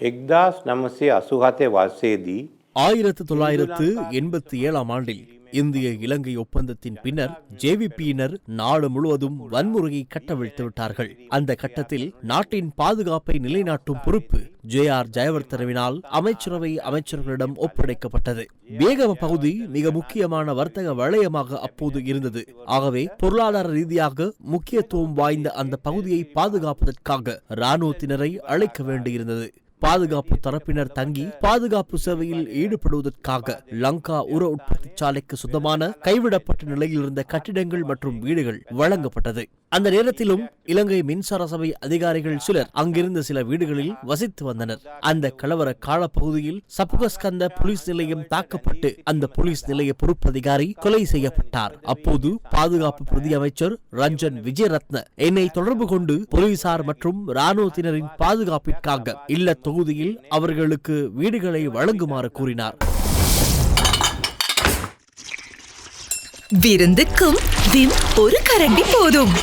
எக்தாஸ் நமசி அசுகாத்தே வாசேதி ஆயிரத்து தொள்ளாயிரத்து எண்பத்தி ஏழாம் ஆண்டில் இந்திய இலங்கை ஒப்பந்தத்தின் பின்னர் ஜேவிபியினர் நாடு முழுவதும் வன்முறையை கட்டவிழ்த்து விட்டார்கள் அந்த கட்டத்தில் நாட்டின் பாதுகாப்பை நிலைநாட்டும் பொறுப்பு ஜே ஆர் ஜெயவர்தனவினால் அமைச்சரவை அமைச்சர்களிடம் ஒப்படைக்கப்பட்டது. வேகம பகுதி மிக முக்கியமான வர்த்தக வளையமாக அப்போது இருந்தது. ஆகவே பொருளாதார ரீதியாக முக்கியத்துவம் வாய்ந்த அந்த பகுதியை பாதுகாப்பதற்காக இராணுவத்தினரை அழைக்க வேண்டியிருந்தது. பாதுகாப்பு தரப்பினர் தங்கி பாதுகாப்பு சேவையில் ஈடுபடுவதற்காக லங்கா உர உற்பத்தி சாலைக்கு சொந்தமான கைவிடப்பட்ட நிலையில் இருந்த கட்டிடங்கள் மற்றும் வீடுகள் வழங்கப்பட்டது. அந்த நேரத்திலும் இலங்கை மின்சார சபை அதிகாரிகள் சிலர் அங்கிருந்த சில வீடுகளில் வசித்து வந்தனர். அந்த கலவர காலப்பகுதியில் சப்புகஸ்கந்த போலீஸ் நிலையம் தாக்கப்பட்டு அந்த போலீஸ் நிலைய பொறுப்பதிகாரி கொலை செய்யப்பட்டார். அப்போது பாதுகாப்பு பிரதி அமைச்சர் ரஞ்சன் விஜயரத்ன என்னை தொடர்பு கொண்டு போலீசார் மற்றும் இராணுவத்தினரின் பாதுகாப்பிற்காக இல்ல தொகுதியில் அவர்களுக்கு வீடுகளை வழங்குமாறு கூறினார். விருந்துக்கும் விம் ஒரு கரண்டி போதும்.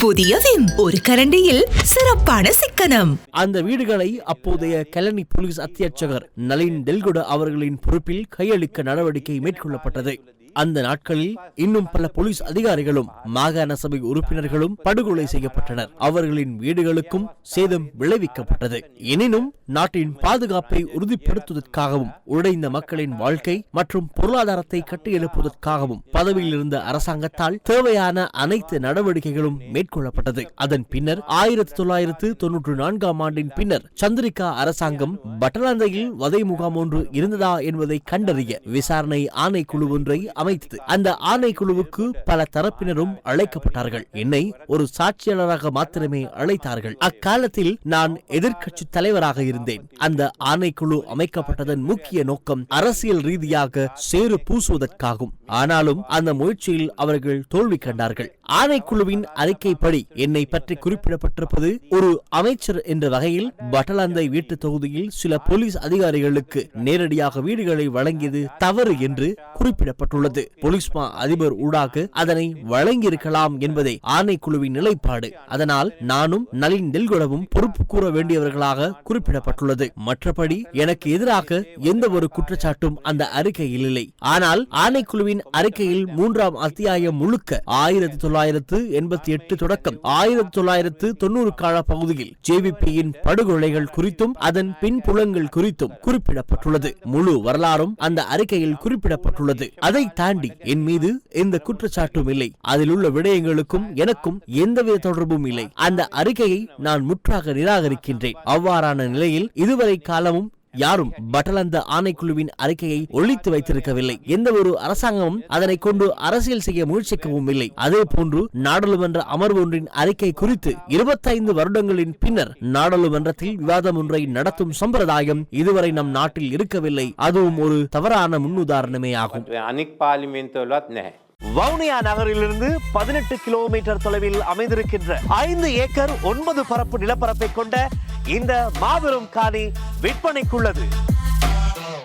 புதிய விம். ஒரு கரண்டியில் சிறப்பான சிக்கனம். அந்த வீடுகளை அப்போதைய கலனி போலீஸ் அத்தியட்சகர் நளின் டெல்குட அவர்களின் பொறுப்பில் கையளிக்க நடவடிக்கை மேற்கொள்ளப்பட்டது. அந்த நாட்களில் இன்னும் பல போலீஸ் அதிகாரிகளும் மாகாண சபை உறுப்பினர்களும் படுகொலை செய்யப்பட்டனர். அவர்களின் வீடுகளுக்கும் சேதம் விளைவிக்கப்பட்டது. எனினும் நாட்டின் பாதுகாப்பை உறுதிப்படுத்துவதற்காகவும் உடைந்த மக்களின் வாழ்க்கை மற்றும் பொருளாதாரத்தை கட்டியெழுப்புவதற்காகவும் பதவியில் இருந்த அரசாங்கத்தால் தேவையான அனைத்து நடவடிக்கைகளும் மேற்கொள்ளப்பட்டது. அதன் பின்னர் ஆயிரத்தி தொள்ளாயிரத்து தொன்னூற்று நான்காம் ஆண்டின் பின்னர் சந்திரிகா அரசாங்கம் பட்டலாந்தையில் வதை முகாம் ஒன்று இருந்ததா என்பதை கண்டறிய விசாரணை ஆணைக்குழு ஒன்றை அமைத்தது. அந்த ஆணைக்குழுவுக்கு பல தரப்பினரும் அழைக்கப்பட்டார்கள். என்னை ஒரு சாட்சியாளராக மாத்திரமே அழைத்தார்கள். அக்காலத்தில் நான் எதிர்க்கட்சி தலைவராக இருந்தேன். அந்த ஆணைக்குழு அமைக்கப்பட்டதன் முக்கிய நோக்கம் அரசியல் ரீதியாக சேறு பூசுவதற்காகும். ஆனாலும் அந்த முயற்சியில் அவர்கள் தோல்வி கண்டார்கள். ஆணைக்குழுவின் அறிக்கைப்படி என்னை பற்றி குறிப்பிடப்பட்டிருப்பது ஒரு அமைச்சர் என்ற வகையில் பட்டலந்தை வீட்டு தொகுதியில் சில போலீஸ் அதிகாரிகளுக்கு நேரடியாக வீடுகளை வழங்கியது தவறு என்று குறிப்பிடப்பட்டுள்ளது. போலீஸ் மா அதிபர் ஊடாக அதனை வழங்கியிருக்கலாம் என்பதே ஆணைக்குழுவின் நிலைப்பாடு. அதனால் நானும் நளின் நெல்குடவும் பொறுப்பு கூற வேண்டியவர்களாக குறிப்பிடப்பட்டுள்ளது. மற்றபடி எனக்கு எதிராக எந்த ஒரு குற்றச்சாட்டும் அந்த அறிக்கையில் இல்லை. ஆனால் ஆணைக்குழுவின் அறிக்கையில் மூன்றாம் அத்தியாயம் முழுக்க ஆயிரத்தி தொள்ளாயிரத்தி எண்பத்தி எட்டு தொடக்கம். ஆயிரத்தி தொள்ளாயிரத்து தொண்ணூறு கால பகுதியில் ஜேவிபியின் படுகொலைகள் குறித்தும் அதன் பின்புலங்கள் குறித்தும் குறிப்பிடப்பட்டுள்ளது. முழு வரலாறும் அந்த அறிக்கையில் குறிப்பிடப்பட்டுள்ளது. அதை தாண்டி என் மீது எந்த குற்றச்சாட்டும் இல்லை. அதில் உள்ள விடயங்களுக்கும் எனக்கும் எந்தவித தொடர்பும் இல்லை. அந்த அறிக்கையை நான் முற்றாக நிராகரிக்கின்றேன். அவ்வாறான நிலையில் இதுவரை காலமும் யாரும் பட்டலந்த ஆணைக்குழுவின் அறிக்கையை ஒழித்து வைத்திருக்கவில்லை. எந்த ஒரு அரசாங்கமும் அதனை கொண்டு அரசியல் செய்ய முயற்சிக்கவும் இல்லை. அதே போன்று நாடாளுமன்ற அமர்வு ஒன்றின் அறிக்கை குறித்து இருபத்தைந்து வருடங்களின் பின்னர் நாடாளுமன்றத்தில் விவாதம் ஒன்றை நடத்தும் சம்பிரதாயம் இதுவரை நம் நாட்டில் இருக்கவில்லை. அதுவும் ஒரு தவறான முன்னுதாரணமே ஆகும். வவுனியா நகரிலிருந்து பதினெட்டு கிலோமீட்டர் தொலைவில் அமைந்திருக்கின்ற ஐந்து ஏக்கர் ஒன்பது பரப்பு நிலப்பரப்பை கொண்ட இந்த மாபெரும் காணி விற்பனைக்குள்ளது.